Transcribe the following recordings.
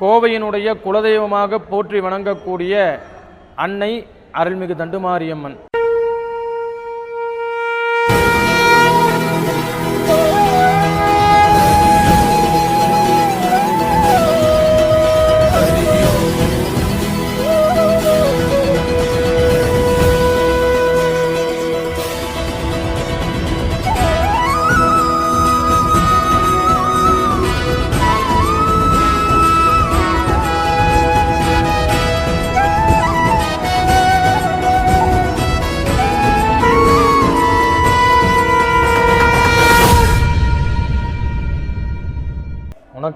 கோவையினுடைய குலதெய்வமாக போற்றி வணங்கக்கூடிய அன்னை அருள்மிகு தண்டுமாரியம்மன்.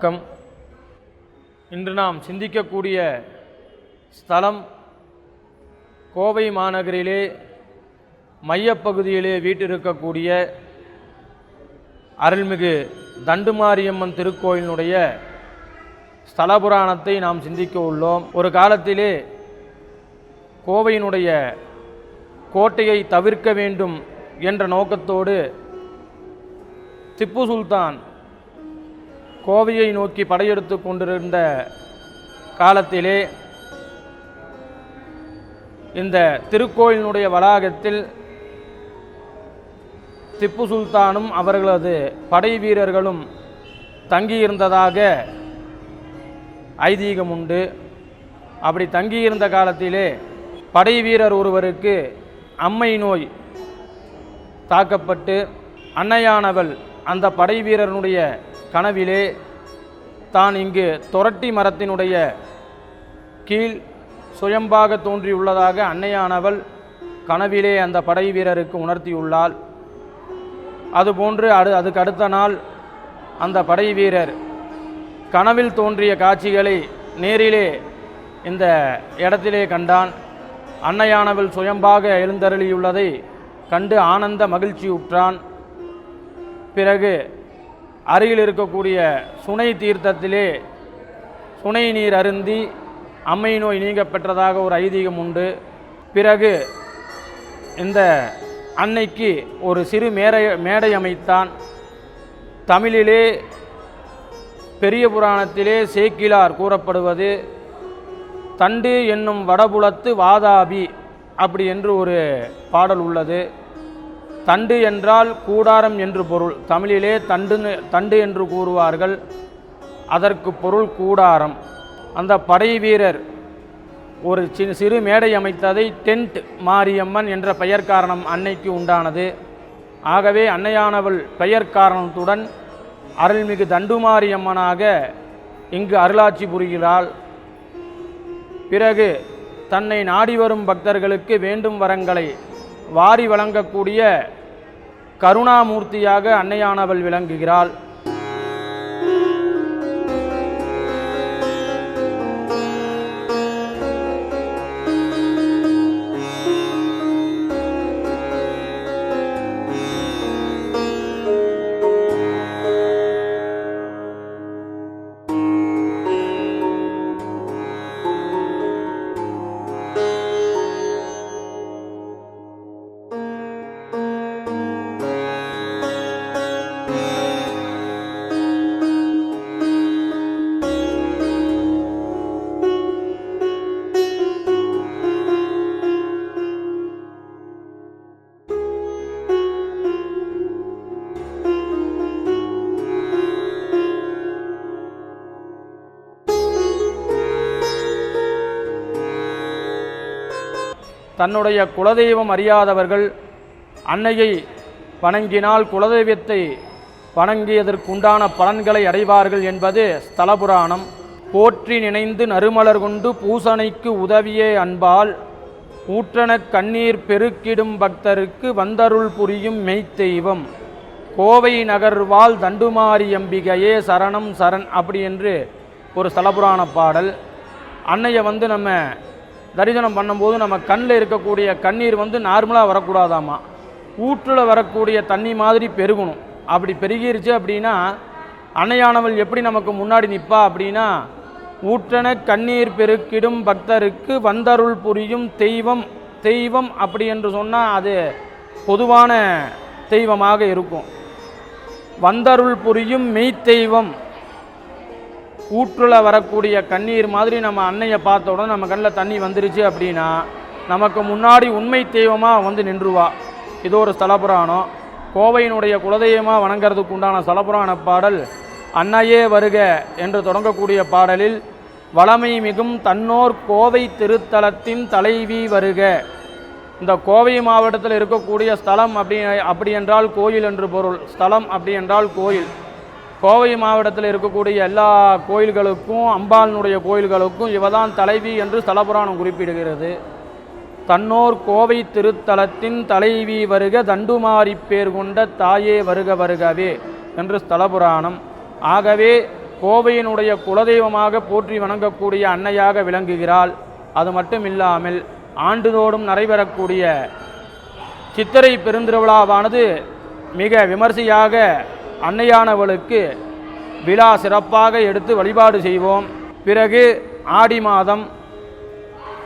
வணக்கம் இன்று நாம் சிந்திக்கக்கூடிய ஸ்தலம் கோவை மாநகரிலே மையப்பகுதியிலே வீட்டிருக்கக்கூடிய அருள்மிகு தண்டுமாரியம்மன் திருக்கோயிலினுடைய ஸ்தல புராணத்தை நாம் சிந்திக்க உள்ளோம். ஒரு காலத்திலே கோவையினுடைய கோட்டையை தவிர்க்க வேண்டும் என்ற நோக்கத்தோடு திப்பு சுல்தான் கோவையை நோக்கி படையெடுத்து கொண்டிருந்த காலத்திலே இந்த திருக்கோயிலினுடைய வளாகத்தில் திப்பு சுல்தானும் அவர்களது படை வீரர்களும் தங்கியிருந்ததாக ஐதீகம் உண்டு. அப்படி தங்கியிருந்த காலத்திலே படை வீரர் ஒருவருக்கு அம்மை நோய் தாக்கப்பட்டு அன்னையானவள் அந்த படை வீரனுடைய கனவிலே தான் இங்கு தொரட்டி மரத்தினுடைய கீழ் சுயம்பாக தோன்றியுள்ளதாக அன்னையானவள் கனவிலே அந்த படை வீரருக்கு உணர்த்தியுள்ளாள். அதுபோன்று அடு அதுக்கு அடுத்த நாள் அந்த படை வீரர் கனவில் தோன்றிய காட்சிகளை நேரிலே இந்த இடத்திலே கண்டான். அன்னையானவள் சுயம்பாக எழுந்தருளியுள்ளதை கண்டு ஆனந்த மகிழ்ச்சி உற்றான் பிறகு அருகில் இருக்கக்கூடிய சுனை தீர்த்தத்திலே சுனை நீர் அருந்தி அம்மை நோய் நீங்க பெற்றதாக ஒரு ஐதீகம் உண்டு. பிறகு இந்த அன்னைக்கு ஒரு சிறு மேடை மேடை அமைத்தான். தமிழிலே பெரிய புராணத்திலே சேக்கிலார் கூறப்படுவது தண்டு என்னும் வடபுலத்து வாதாபி அப்படி என்று ஒரு பாடல் உள்ளது. தண்டு என்றால் கூடாரம் என்று பொருள். தமிழிலே தண்டு தண்டு என்று கூறுவார்கள். அதற்கு பொருள் கூடாரம். அந்த படை வீரர் ஒரு சிறு சிறு மேடை அமைத்ததை டென்ட் மாரியம்மன் என்ற பெயர் காரணம் அன்னைக்கு உண்டானது. ஆகவே அன்னையானவள் பெயர் காரணத்துடன் அருள்மிகு தண்டுமாரியம்மனாக இங்கு அருளாட்சி புரிகிறாள். பிறகு தன்னை நாடி வரும் பக்தர்களுக்கு வேண்டும் வரங்களை வாரி வழங்கக்கூடிய கருணாமூர்த்தியாக அன்னையானவள் விளங்குகிறாள். தன்னுடைய குலதெய்வம் அறியாதவர்கள் அன்னையை வணங்கினால் குலதெய்வத்தை வணங்கியதற்குண்டான பலன்களை அடைவார்கள் என்பது ஸ்தலபுராணம். போற்றி நினைந்து நறுமலர் கொண்டு பூசணைக்கு உதவியே அன்பால் ஊற்றன கண்ணீர் பெருக்கிடும் பக்தருக்கு வந்தருள் புரியும் மெய்த்தெய்வம். கோவை நகர்வால் தண்டுமாரியம்பிகையே சரணம் சரண் அப்படி என்று ஒரு ஸ்தலபுராண பாடல். அன்னையை வந்து நம்ம தரிசனம் பண்ணும்போது நம்ம கண்ணில் இருக்கக்கூடிய கண்ணீர் வந்து நார்மலாக வரக்கூடாதாமா ஊற்றில் வரக்கூடிய தண்ணி மாதிரி பெருகணும். அப்படி பெருகிருச்சு அப்படின்னா அன்னையானவள் எப்படி நமக்கு முன்னாடி நிற்பா அப்படின்னா ஊற்றன கண்ணீர் பெருக்கிடும் பக்தருக்கு வந்தருள் புரியும் தெய்வம் தெய்வம் அப்படி என்று சொன்னால் அது பொதுவான தெய்வமாக இருக்கும். வந்தருள் புரியும் மெய்த்தெய்வம் ஊற்றில் வரக்கூடிய கண்ணீர் மாதிரி நம்ம அன்னையை பார்த்த உடனே நம்ம கண்ணில் தண்ணி வந்துருச்சு அப்படின்னா நமக்கு முன்னாடி உண்மை தெய்வமாக வந்து நின்றுவா. இது ஒரு ஸ்தலபுராணம். கோவையினுடைய குலதெய்வமாக வணங்குறதுக்கு உண்டான ஸ்தலபுராண பாடல் அன்னையே வருக என்று தொடங்கக்கூடிய பாடலில் வளமை மிகும் தன்னோர் கோவை திருத்தலத்தின் தலைவி வருக. இந்த கோவை மாவட்டத்தில் இருக்கக்கூடிய ஸ்தலம் அப்படி அப்படி என்றால் கோயில் என்று பொருள். ஸ்தலம் அப்படி என்றால் கோயில். கோவை மாவட்டத்தில் இருக்கக்கூடிய எல்லா கோயில்களுக்கும் அம்பாளினுடைய கோயில்களுக்கும் இவதான் தலைவி என்று ஸ்தலபுராணம் குறிப்பிடுகிறது. தன்னோர் கோவை திருத்தலத்தின் தலைவி வருக தண்டுமாரி பேர் கொண்ட தாயே வருக வருகவே என்று ஸ்தலபுராணம். ஆகவே கோவையினுடைய குலதெய்வமாக போற்றி வணங்கக்கூடிய அன்னையாக விளங்குகிறாள். அது மட்டும் இல்லாமல் ஆண்டுதோறும் நடைபெறக்கூடிய சித்திரை பெருந்திருவிழாவானது மிக விமர்சையாக அன்னையானவளுக்கு விழா சிறப்பாக எடுத்து வழிபாடு செய்வோம். பிறகு ஆடி மாதம்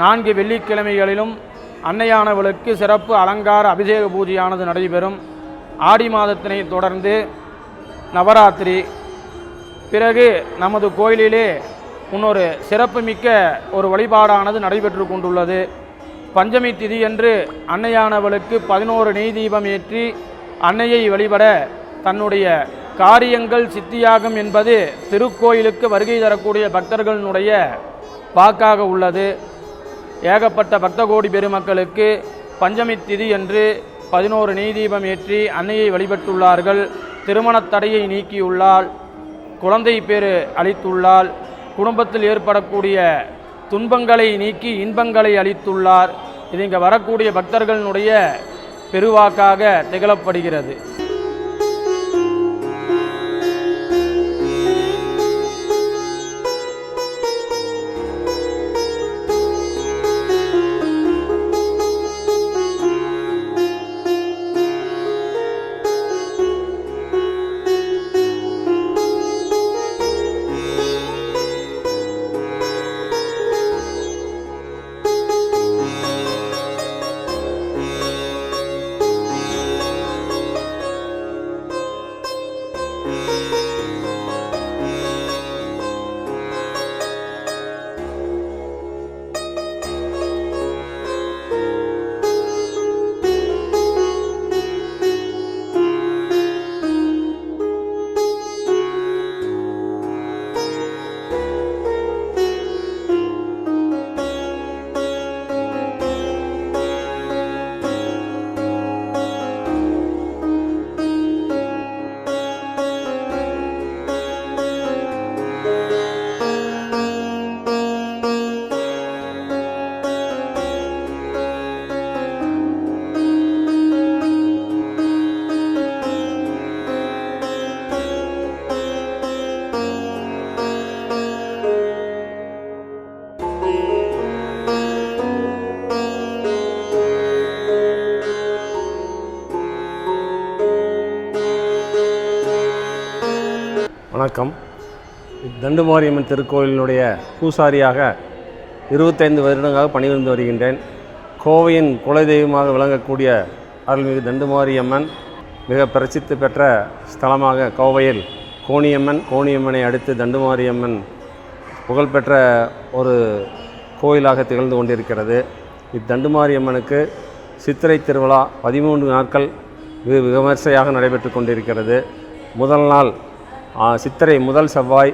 நான்கு வெள்ளிக்கிழமைகளிலும் அன்னையானவளுக்கு சிறப்பு அலங்கார அபிஷேக பூஜையானது நடைபெறும். ஆடி மாதத்தினை தொடர்ந்து நவராத்திரி. பிறகு நமது கோயிலிலே இன்னொரு சிறப்புமிக்க ஒரு வழிபாடானது நடைபெற்று கொண்டுள்ளது. பஞ்சமி திதியன்று அன்னையானவளுக்கு பதினோரு நெய் தீபம் ஏற்றி அன்னையை வழிபட தன்னுடைய காரியங்கள் சித்தியாகும் என்பது திருக்கோயிலுக்கு வருகை தரக்கூடிய பக்தர்களினுடைய வாக்காக உள்ளது. ஏகப்பட்ட பக்த கோடி பெருமக்களுக்கு பஞ்சமி திதி என்று பதினோரு நீதீபம் தீபம் ஏற்றி அன்னையை வழிபட்டுள்ளார்கள். திருமணத் தடையை நீக்கியுள்ளாள். குழந்தை பேறு அளித்துள்ளாள். குடும்பத்தில் ஏற்படக்கூடிய துன்பங்களை நீக்கி இன்பங்களை அளித்துள்ளார். இது இங்கே வரக்கூடிய பக்தர்களினுடைய பெருவாக்காக திகழப்படுகிறது. வணக்கம். தண்டுமாரியம்மன் திருக்கோயிலினுடைய பூசாரியாக இருபத்தைந்து வருடங்களாக பணிபுரிந்து வருகின்றேன். கோவையின் குலதெய்வமாக விளங்கக்கூடிய அருள்மிகு தண்டுமாரியம்மன் மிக பிரசித்தி பெற்ற ஸ்தலமாக கோவையில் கோணியம்மன் கோணியம்மனை அடுத்து தண்டுமாரியம்மன் புகழ்பெற்ற ஒரு கோயிலாக திகழ்ந்து கொண்டிருக்கிறது. இத்தண்டுமாரியம்மனுக்கு சித்திரை திருவிழா பதிமூன்று நாட்கள் வெகு விமர்சையாக நடைபெற்று கொண்டிருக்கிறது. முதல் நாள் சித்திரை முதல் செவ்வாய்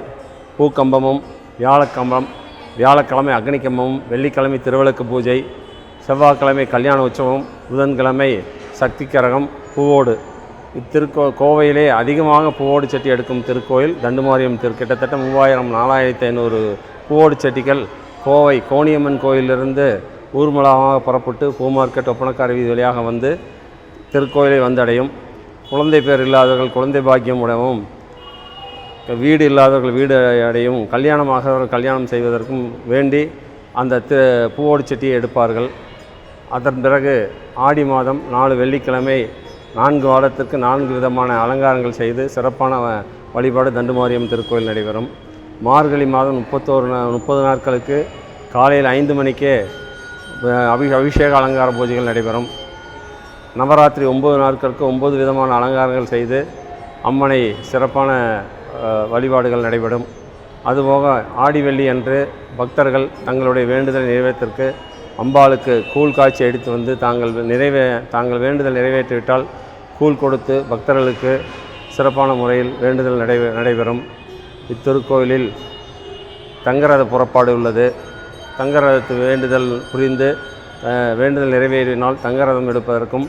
பூக்கம்பமும் வியாழக்கம்பம் வியாழக்கிழமை அக்னிக்கம்பமும் வெள்ளிக்கிழமை திருவிளக்கு பூஜை செவ்வாய்க்கிழமை கல்யாண உற்சவம் புதன்கிழமை சக்தி கரகம் பூவோடு. இத்திருக்கோ கோவையிலே அதிகமாக பூவோடு சட்டி எடுக்கும் திருக்கோயில் தண்டுமாரியம் திரு கிட்டத்தட்ட மூவாயிரம் நாலாயிரத்தி ஐநூறு பூவோடு சட்டிகள் கோவை கோணியம்மன் கோயிலிருந்து ஊர்மலமாக புறப்பட்டு பூ மார்க்கெட் ஒப்பனக்கார வீதி வழியாக வந்து திருக்கோயிலை வந்தடையும். குழந்தை பேர் இல்லாதவர்கள் குழந்தை பாக்கியம் உடவும் வீடு இல்லாதவர்கள் வீடு அடையும் கல்யாணமாகிறவர்கள் கல்யாணம் செய்வதற்கும் வேண்டி அந்த தி பூவோடு செட்டியை எடுப்பார்கள். அதன் பிறகு ஆடி மாதம் நாலு வெள்ளிக்கிழமை நான்கு வாரத்திற்கு நான்கு விதமான அலங்காரங்கள் செய்து சிறப்பான வழிபாடு தண்டுமாரியம் திருக்கோயில் நடைபெறும். மார்கழி மாதம் முப்பத்தோரு முப்பது நாட்களுக்கு காலையில் ஐந்து மணிக்கே அபி அபிஷேக அலங்கார பூஜைகள் நடைபெறும். நவராத்திரி ஒம்பது நாட்களுக்கு ஒம்பது விதமான அலங்காரங்கள் செய்து அம்மனை சிறப்பான வழிபாடுகள் நடைபெறும். அதுபோக ஆடி வெள்ளி அன்று பக்தர்கள் தங்களுடைய வேண்டுதல் நிறைவேற்றத்திற்கு அம்பாளுக்கு கூழ் காய்ச்சி எடுத்து வந்து தாங்கள் நிறைவே தாங்கள் வேண்டுதல் நிறைவேற்றிவிட்டால் கூழ் கொடுத்து பக்தர்களுக்கு சிறப்பான முறையில் வேண்டுதல் நடைபெ நடைபெறும். இத்திருக்கோயிலில் தங்கரத புறப்பாடு உள்ளது. தங்கரதத்து வேண்டுதல் புரிந்து வேண்டுதல் நிறைவேறினால் தங்கரதம் எடுப்பதற்கும்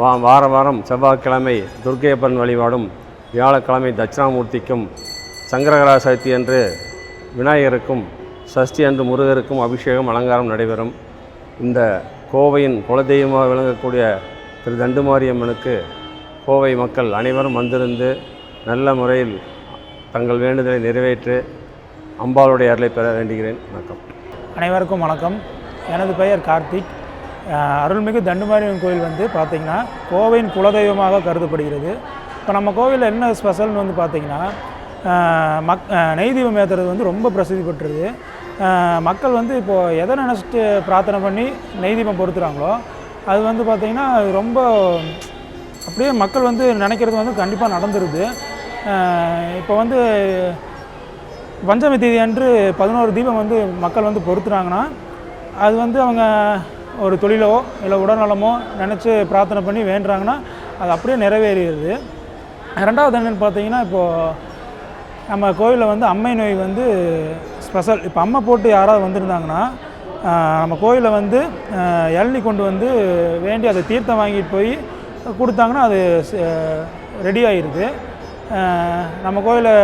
வா வார வாரம் செவ்வாய்க்கிழமை துர்க்கையப்பன் வழிபாடும் வியாழக்கிழமை தட்சிணாமூர்த்திக்கும் சங்கரகரா சதுர்த்தி அன்று விநாயகருக்கும் சஷ்டி அன்று முருகருக்கும் அபிஷேகம் அலங்காரம் நடைபெறும். இந்த கோவையின் குலதெய்வமாக விளங்கக்கூடிய திரு தண்டுமாரியம்மனுக்கு கோவை மக்கள் அனைவரும் வந்திருந்து நல்ல முறையில் தங்கள் வேண்டுதலை நிறைவேற்று அம்பாளுடைய அருளை பெற வேண்டுகிறேன். வணக்கம். அனைவருக்கும் வணக்கம். எனது பெயர் கார்த்திக். அருள்மிகு தண்டுமாரியம்மன் கோயில் வந்து பார்த்திங்கன்னா கோவையின் குலதெய்வமாக கருதப்படுகிறது. இப்போ நம்ம கோவிலில் என்ன ஸ்பெஷல்னு வந்து பார்த்திங்கன்னா மக் நெய் தீபம் ஏற்றுறது வந்து ரொம்ப பிரசித்தி பெற்றது. மக்கள் வந்து இப்போது எதை நினச்சிட்டு பிரார்த்தனை பண்ணி நெய் தீபம் பொறுத்துறாங்களோ அது வந்து பார்த்திங்கன்னா ரொம்ப அப்படியே மக்கள் வந்து நினைக்கிறது வந்து கண்டிப்பாக நடந்துருது. இப்போ வந்து பஞ்சமி தேதி அன்று பதினோரு தீபம் வந்து மக்கள் வந்து பொறுத்துறாங்கன்னா அது வந்து அவங்க ஒரு தொழிலோ இல்லை உடல்நலமோ நினச்சி பிரார்த்தனை பண்ணி வேண்டுறாங்கன்னா அது அப்படியே நிறைவேறிடுது. ரெண்டாவது என்னென்னு பார்த்தீங்கன்னா இப்போது நம்ம கோயிலில் வந்து அம்மை நோய் வந்து ஸ்பெஷல் இப்போ அம்மை போட்டு யாராவது வந்திருந்தாங்கன்னா நம்ம கோயிலில் வந்து இளநி கொண்டு வந்து வேண்டி அதை தீர்த்தம் வாங்கிட்டு போய் கொடுத்தாங்கன்னா அது ரெடி ஆகிருது நம்ம கோயிலில்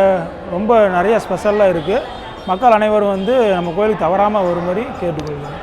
ரொம்ப நிறைய ஸ்பெஷலாக இருக்குது மக்கள் அனைவரும் வந்து நம்ம கோயிலுக்கு தவறாமல் வரும்படி கேட்டுக்கொள்கிறோம்